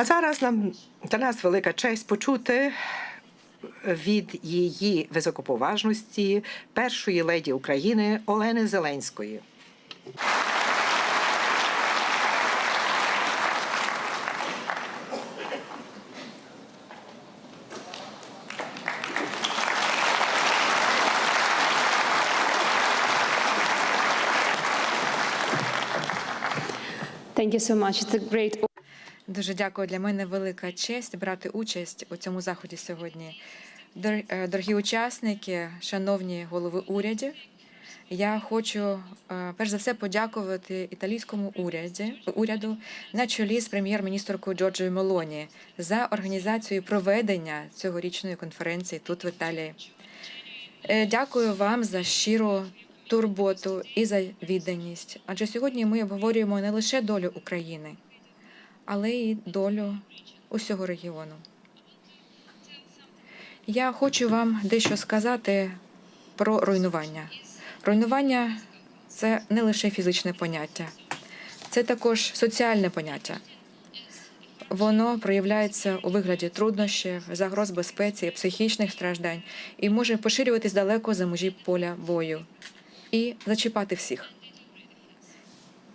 А зараз нам для нас велика честь почути від її високоповажності першої леді України Олени Зеленської. Thank you so much. It's a great Дуже дякую. Для мене велика честь брати участь у цьому заході сьогодні. Е, Дорогі учасники, шановні голови урядів, я хочу е, перш за все подякувати італійському уряді уряду на чолі з прем'єр-міністркою Джорджою Мелоні за організацію проведення цьогорічної конференції тут в Італії. Е, Дякую вам за щиру турботу і за відданість. Адже сьогодні ми обговорюємо не лише долю України, але й долю усього регіону. Я хочу вам дещо сказати про руйнування. Руйнування це не лише фізичне поняття, це також соціальне поняття. Воно проявляється у вигляді труднощів, загроз безпеці, психічних страждань і може поширюватись далеко за межі поля бою і зачіпати всіх.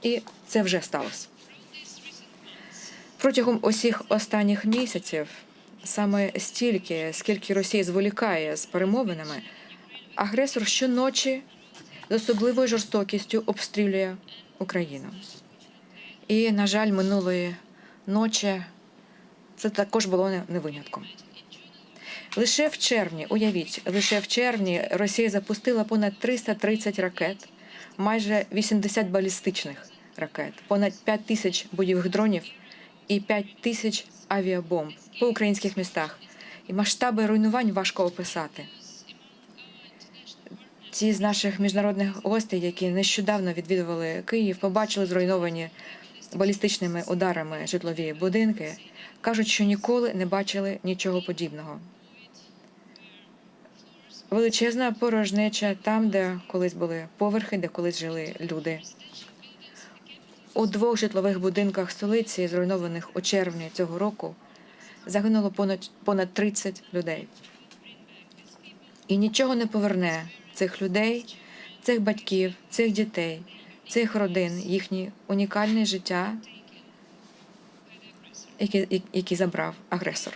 І це вже сталося. Протягом усіх останніх місяців, саме стільки, скільки Росія зволікає з перемовинами, агресор щоночі з особливою жорстокістю обстрілює Україну. І, на жаль, минулої ночі це також було не- винятком. Лише в червні, уявіть, лише в червні Росія запустила понад 330 ракет, майже 80 балістичних ракет, понад 5 тисяч бойових дронів і 5 тисяч авіабомб по українських містах. І масштаби руйнувань важко описати. Ті з наших міжнародних гостей, які нещодавно відвідували Київ, побачили зруйновані балістичними ударами житлові будинки, кажуть, що ніколи не бачили нічого подібного. Величезна порожнеча там, де колись були поверхи, де колись жили люди. У двох житлових будинках столиці, зруйнованих у червні цього року, загинуло понад, понад 30 людей. І нічого не поверне цих людей, цих батьків, цих дітей, цих родин, їхнє унікальне життя, яке, яке забрав агресор.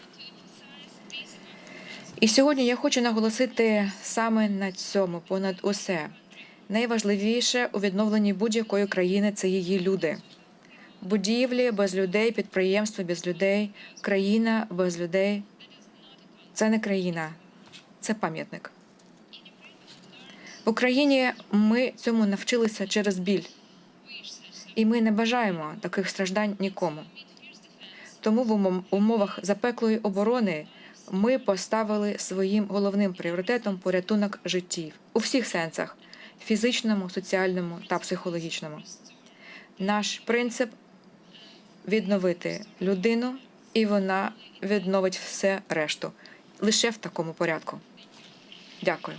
І сьогодні я хочу наголосити саме на цьому, понад усе. Найважливіше у відновленні будь-якої країни це її люди. Будівлі без людей, підприємства без людей, країна без людей це не країна, це пам'ятник. В Україні ми цьому навчилися через біль, і ми не бажаємо таких страждань нікому. Тому в умов- умовах запеклої оборони ми поставили своїм головним пріоритетом порятунок життів у всіх сенсах фізичному, соціальному та психологічному. Наш принцип відновити людину, і вона відновить все решту лише в такому порядку. Дякую.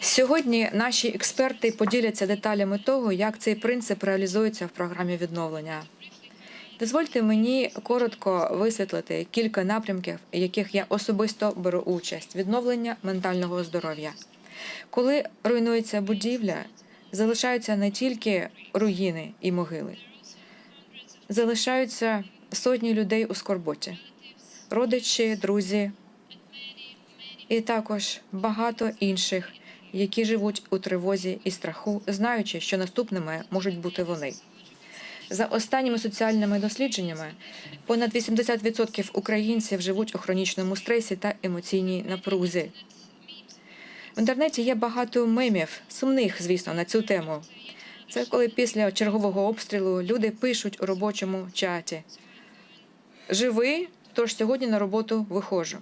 Сьогодні наші експерти поділяться деталями того, як цей принцип реалізується в програмі відновлення. Дозвольте мені коротко висвітлити кілька напрямків, яких я особисто беру участь: відновлення ментального здоров'я. Коли руйнується будівля, залишаються не тільки руїни і могили, залишаються сотні людей у скорботі, родичі, друзі, і також багато інших, які живуть у тривозі і страху, знаючи, що наступними можуть бути вони. За останніми соціальними дослідженнями, понад 80% українців живуть у хронічному стресі та емоційній напрузі. В інтернеті є багато мемів, сумних, звісно, на цю тему. Це коли після чергового обстрілу люди пишуть у робочому чаті: Живий, тож сьогодні на роботу виходжу.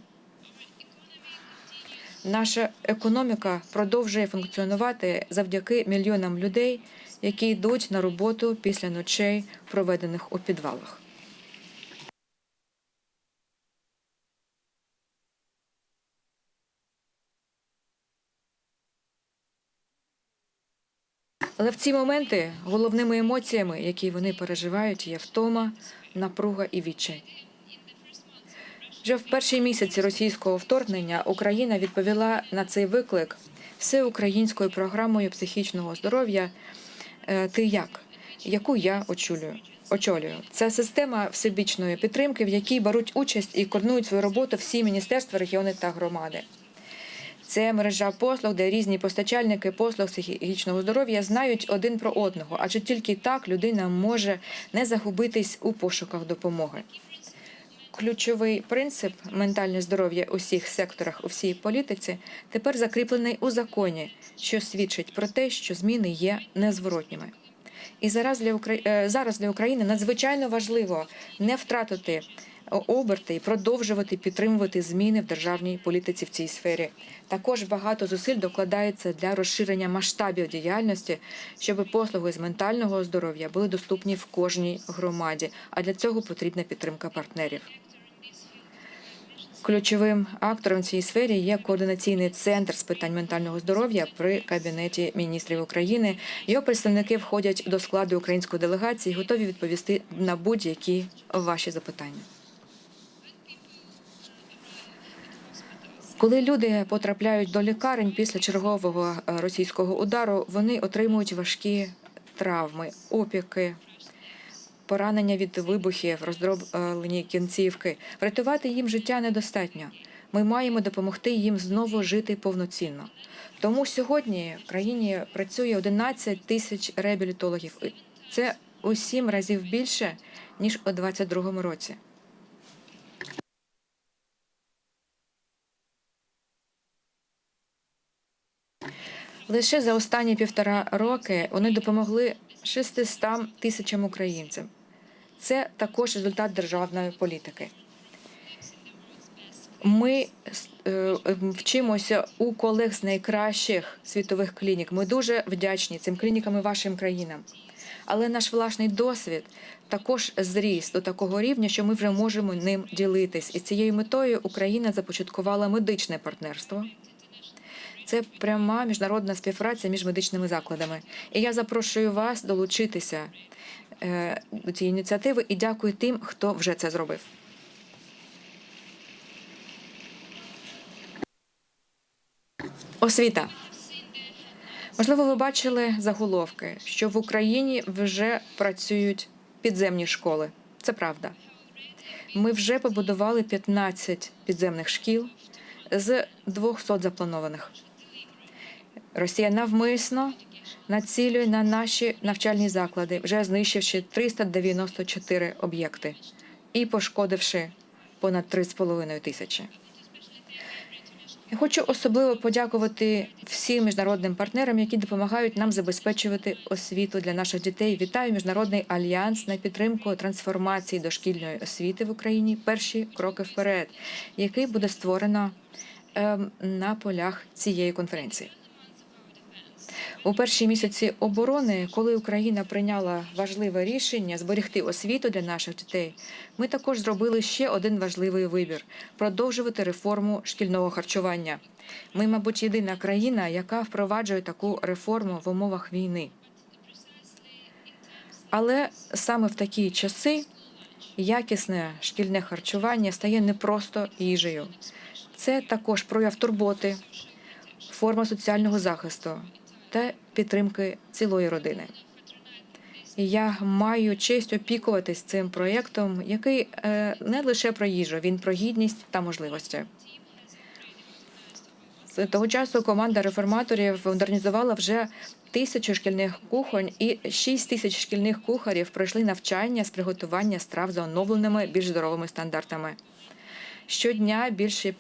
Наша економіка продовжує функціонувати завдяки мільйонам людей, які йдуть на роботу після ночей, проведених у підвалах. Але в ці моменти головними емоціями, які вони переживають, є втома, напруга і відчай. Вже в перші місяці російського вторгнення Україна відповіла на цей виклик всеукраїнською програмою психічного здоров'я «Е, Ти як, яку я очолюю. Очолюю це система всебічної підтримки, в якій беруть участь і координують свою роботу всі міністерства, регіони та громади. Це мережа послуг, де різні постачальники послуг психічного здоров'я знають один про одного, адже тільки так людина може не загубитись у пошуках допомоги. Ключовий принцип ментальне здоров'я у всіх секторах у всій політиці тепер закріплений у законі, що свідчить про те, що зміни є незворотніми. І зараз для Украї... е, зараз для України надзвичайно важливо не втратити оберти і продовжувати підтримувати зміни в державній політиці в цій сфері. Також багато зусиль докладається для розширення масштабів діяльності, щоб послуги з ментального здоров'я були доступні в кожній громаді. А для цього потрібна підтримка партнерів. Ключовим актором в цій сфері є координаційний центр з питань ментального здоров'я при кабінеті міністрів України. Його представники входять до складу української делегації, готові відповісти на будь-які ваші запитання. Коли люди потрапляють до лікарень після чергового е, російського удару, вони отримують важкі травми, опіки, поранення від вибухів, роздроблені кінцівки. Врятувати їм життя недостатньо. Ми маємо допомогти їм знову жити повноцінно. Тому сьогодні в країні працює 11 тисяч реабілітологів. Це у сім разів більше ніж у 2022 році. Лише за останні півтора роки вони допомогли 600 тисячам українцям. Це також результат державної політики. Ми е, вчимося у колег з найкращих світових клінік. Ми дуже вдячні цим клінікам і вашим країнам. Але наш власний досвід також зріс до такого рівня, що ми вже можемо ним ділитись. І цією метою Україна започаткувала медичне партнерство. Це пряма міжнародна співпраця між медичними закладами. І я запрошую вас долучитися е, до цієї ініціативи і дякую тим, хто вже це зробив. Освіта. Можливо, ви бачили заголовки, що в Україні вже працюють підземні школи. Це правда. Ми вже побудували 15 підземних шкіл з 200 запланованих. Росія навмисно націлює на наші навчальні заклади, вже знищивши 394 об'єкти і пошкодивши понад 3,5 тисячі. Я хочу особливо подякувати всім міжнародним партнерам, які допомагають нам забезпечувати освіту для наших дітей. Вітаю міжнародний альянс на підтримку трансформації дошкільної освіти в Україні. Перші кроки вперед, який буде створено ем, на полях цієї конференції. У перші місяці оборони, коли Україна прийняла важливе рішення зберегти освіту для наших дітей, ми також зробили ще один важливий вибір продовжувати реформу шкільного харчування. Ми, мабуть, єдина країна, яка впроваджує таку реформу в умовах війни. Але саме в такі часи якісне шкільне харчування стає не просто їжею. Це також прояв турботи, форма соціального захисту та підтримки цілої родини. Я маю честь опікуватись цим проєктом, який е, не лише про їжу, він про гідність та можливості. З того часу команда реформаторів модернізувала вже тисячу шкільних кухонь, і шість тисяч шкільних кухарів пройшли навчання з приготування страв за оновленими більш здоровими стандартами. Щодня більше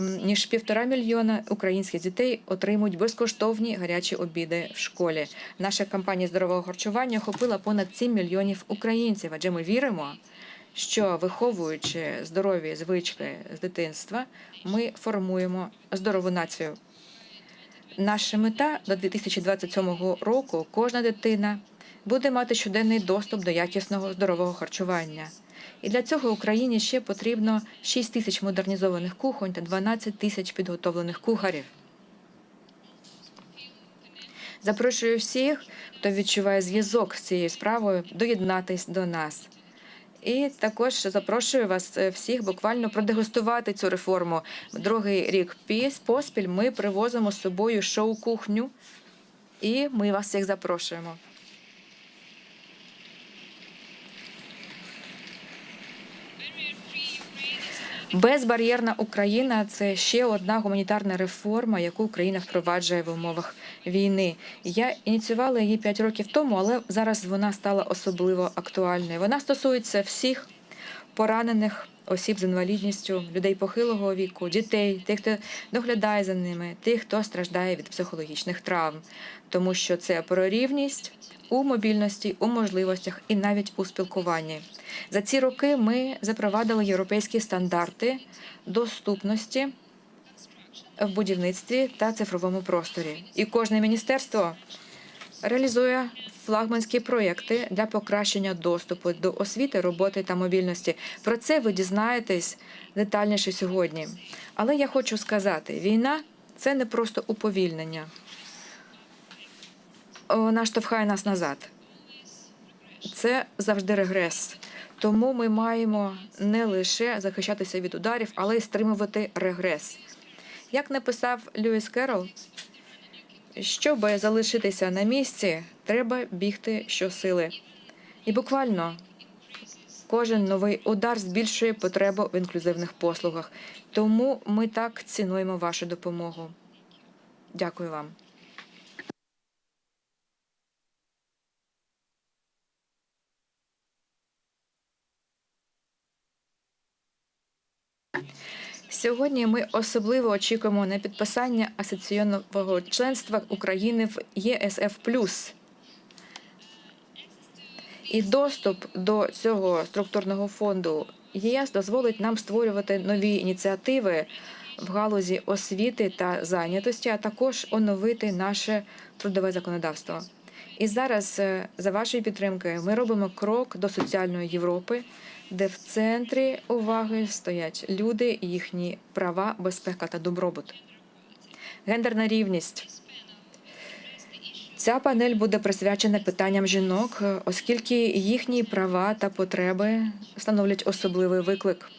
ніж півтора мільйона українських дітей отримують безкоштовні гарячі обіди в школі. Наша кампанія здорового харчування охопила понад 7 мільйонів українців, адже ми віримо, що виховуючи здорові звички з дитинства, ми формуємо здорову націю. Наша мета до 2027 року кожна дитина буде мати щоденний доступ до якісного здорового харчування. І для цього Україні ще потрібно 6 тисяч модернізованих кухонь та 12 тисяч підготовлених кухарів. Запрошую всіх, хто відчуває зв'язок з цією справою, доєднатись до нас. І також запрошую вас е, всіх буквально продегустувати цю реформу. Другий рік поспіль ми привозимо з собою шоу-кухню, і ми вас всіх запрошуємо. Безбар'єрна Україна це ще одна гуманітарна реформа, яку Україна впроваджує в умовах війни. Я ініціювала її 5 років тому, але зараз вона стала особливо актуальною. Вона стосується всіх поранених осіб з інвалідністю, людей похилого віку, дітей, тих, хто доглядає за ними, тих, хто страждає від психологічних травм, тому що це про рівність у мобільності, у можливостях і навіть у спілкуванні. За ці роки ми запровадили європейські стандарти доступності в будівництві та цифровому просторі. І кожне міністерство реалізує флагманські проєкти для покращення доступу до освіти, роботи та мобільності. Про це ви дізнаєтесь детальніше сьогодні. Але я хочу сказати: війна це не просто уповільнення. Вона штовхає нас назад. Це завжди регрес. Тому ми маємо не лише захищатися від ударів, але й стримувати регрес. Як написав Льюіс Керол, щоб залишитися на місці, треба бігти щосили. І буквально кожен новий удар збільшує потребу в інклюзивних послугах. Тому ми так цінуємо вашу допомогу. Дякую вам. Сьогодні ми особливо очікуємо на підписання асоційного членства України в ЄСФ І доступ до цього структурного фонду ЄС дозволить нам створювати нові ініціативи в галузі освіти та зайнятості, а також оновити наше трудове законодавство. І зараз, е, за вашої підтримки, ми робимо крок до соціальної Європи, де в центрі уваги стоять люди, їхні права, безпека та добробут. Гендерна рівність. Ця панель буде присвячена питанням жінок, оскільки їхні права та потреби становлять особливий виклик.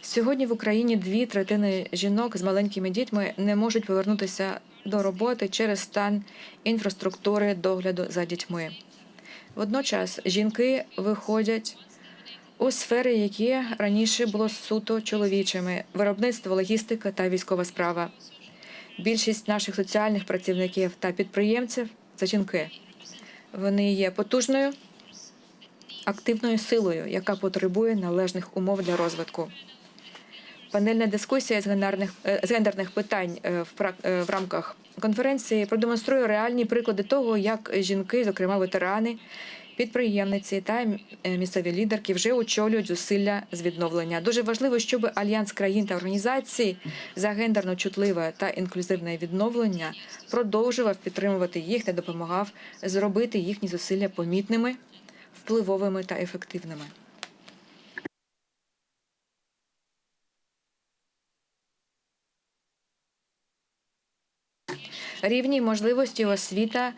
Сьогодні в Україні дві третини жінок з маленькими дітьми не можуть повернутися до роботи через стан інфраструктури догляду за дітьми. Водночас жінки виходять у сфери, які раніше було суто чоловічими: виробництво, логістика та військова справа. Більшість наших соціальних працівників та підприємців це жінки. Вони є потужною, активною силою, яка потребує належних умов для розвитку. Панельна дискусія з гендерних, е, з гендерних питань е, в, е, в рамках конференції продемонструє реальні приклади того, як жінки, зокрема ветерани, підприємниці та е, місцеві лідерки, вже очолюють зусилля з відновлення. Дуже важливо, щоб альянс країн та організацій за гендерно чутливе та інклюзивне відновлення продовжував підтримувати їх та допомагав зробити їхні зусилля помітними, впливовими та ефективними. рівні можливості освіта,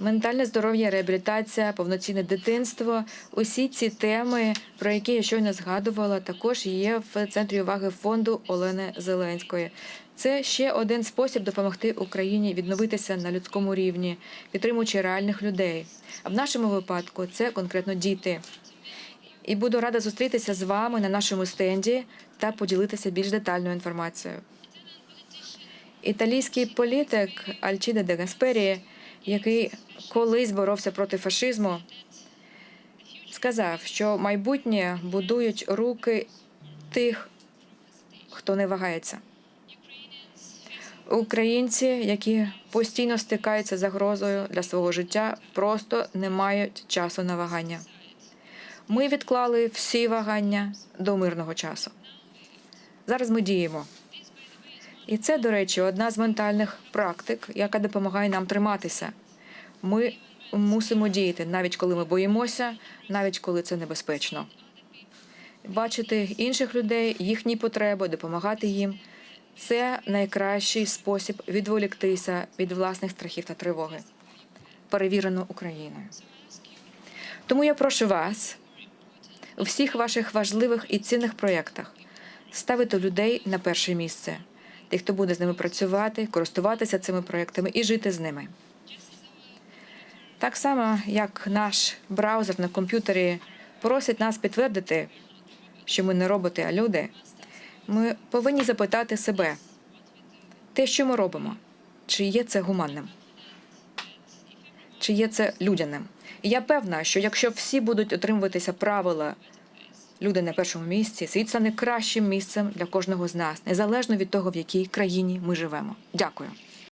ментальне здоров'я, реабілітація, повноцінне дитинство. Усі ці теми, про які я щойно згадувала, також є в центрі уваги фонду Олени Зеленської. Це ще один спосіб допомогти Україні відновитися на людському рівні, підтримуючи реальних людей. А в нашому випадку це конкретно діти. І буду рада зустрітися з вами на нашому стенді та поділитися більш детальною інформацією. Італійський політик Альчіде де Гаспері, який колись боровся проти фашизму, сказав, що майбутнє будують руки тих, хто не вагається. Українці, які постійно стикаються з загрозою для свого життя, просто не мають часу на вагання. Ми відклали всі вагання до мирного часу. Зараз ми діємо. І це, до речі, одна з ментальних практик, яка допомагає нам триматися. Ми мусимо діяти, навіть коли ми боїмося, навіть коли це небезпечно. Бачити інших людей, їхні потреби, допомагати їм це найкращий спосіб відволіктися від власних страхів та тривоги. перевірено Україною. Тому я прошу вас у всіх ваших важливих і цінних проєктах ставити людей на перше місце, тих, хто буде з ними працювати, користуватися цими проєктами і жити з ними. Так само, як наш браузер на комп'ютері просить нас підтвердити, що ми не роботи, а люди, ми повинні запитати себе, те, що ми робимо, чи є це гуманним, чи є це людяним. І я певна, що якщо всі будуть отримуватися правила люди на першому місці, світ стане кращим місцем для кожного з нас, незалежно від того, в якій країні ми живемо. Дякую.